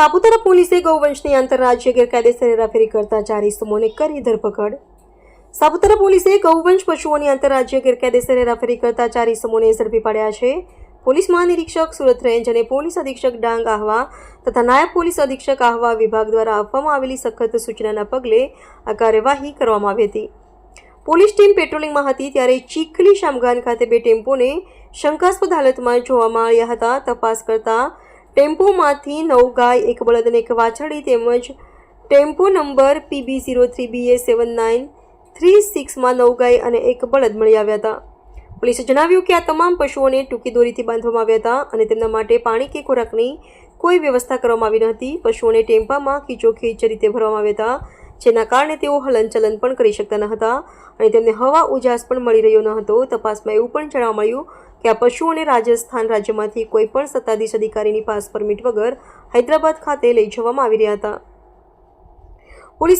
સાપુતારા પોલીસે ગૌવંશની આંતરરાજ્ય ગેરકાયદેસર હેરાફેરી કરતા ચાર ઇસમોને કરી ધરપકડ. સાપુતારા પોલીસે ગૌવંશ પશુઓની આંતરરાજ્ય ગેરકાયદેસર હેરાફેરી કરતા ચાર ઇસમોને ઝડપી પાડ્યા છે. પોલીસ મહાનિરીક્ષક સુરત રેન્જ અને પોલીસ અધિક્ષક ડાંગ આહવા તથા નાયબ પોલીસ અધિક્ષક આહવા વિભાગ દ્વારા આપવામાં આવેલી સખત સૂચનાના પગલે આ કાર્યવાહી કરવામાં આવી હતી. પોલીસ ટીમ પેટ્રોલિંગમાં હતી ત્યારે ચીખલી શામગાન ખાતે બે ટેમ્પોને શંકાસ્પદ હાલતમાં જોવામાં આવ્યા હતા. તપાસ કરતા ટેમ્પોમાંથી નવ ગાય એક બળદ અને એક વાછડી તેમજ tempo number PB zero three BA seven nine three સિક્સમાં નવ ગાય અને એક બળદ મળી આવ્યા હતા. પોલીસે જણાવ્યું કે આ તમામ પશુઓને ટૂંકી દોરીથી બાંધવામાં આવ્યા હતા અને તેમના માટે પાણી કે ખોરાકની કોઈ વ્યવસ્થા કરવામાં આવી ન હતી. પશુઓને ટેમ્પામાં ખીચોખીચ રીતે ભરવામાં આવ્યા હતા. જેના કારણે તેઓ હલનચલન પણ કરી શકતા ન હતા અને તેમને હવા ઉજાસ પણ મળી રહ્યો ન હતો. તપાસમાં એવું પણ જાણવા મળ્યું કે આ પશુઓને રાજસ્થાન રાજ્યમાંથી કોઈ પણ સત્તાધીશ અધિકારીની પાસ પરમિટ વગર હૈદરાબાદ ખાતે લઈ જવામાં આવી રહ્યા હતા. પોલીસે